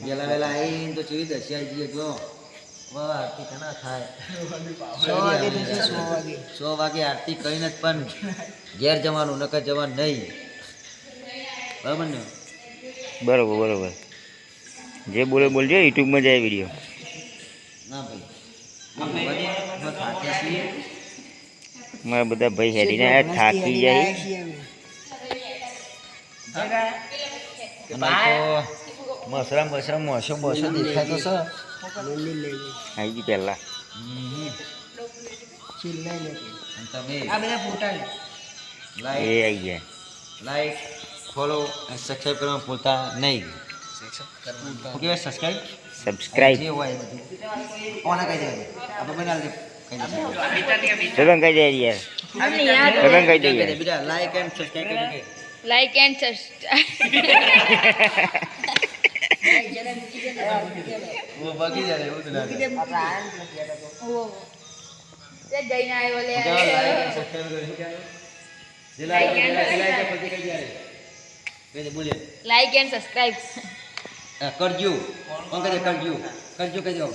વેલા વેલા આવીને તો ચેવી દશી જઈએ જો આરતી કના થાય સો વાગે આરતી કઈ નથી પણ ઘેર જવાનું નકર જવાનું નહીં બરાબર ને બરોબર. બરોબર જે બોલે બોલજો યુટ્યુબમાં જાય વીડિયો ના ભાઈ. મારા બધા ભાઈ હેરીને આયા થાકી જાય મસરામ તો મસરા મસરા મોસો મોસો દેખાતો છે આવી ગઈ પહેલા. તમે આ એ લાઈક આવી ગયા. લાઈક ફોલો અને સબસ્ક્રાઈબ કરવાનું ભૂલતા નહીં. શું સબસ્ક્રાઇબ સબસ્ક્રાઈબ જે હોય બધું કોને કહી દેવાનું આપણે બનાવી દે કહી કહી દે યાર સગન કહી દે યાર બેટા લાઈક એન્ડ કરી દે બાકી જાય એવું તો. તે જઈને આવ્યો લે કરી દે. કરે, દે. હા, કરજો. કોણ કહી કરજો. કરજો કહી દો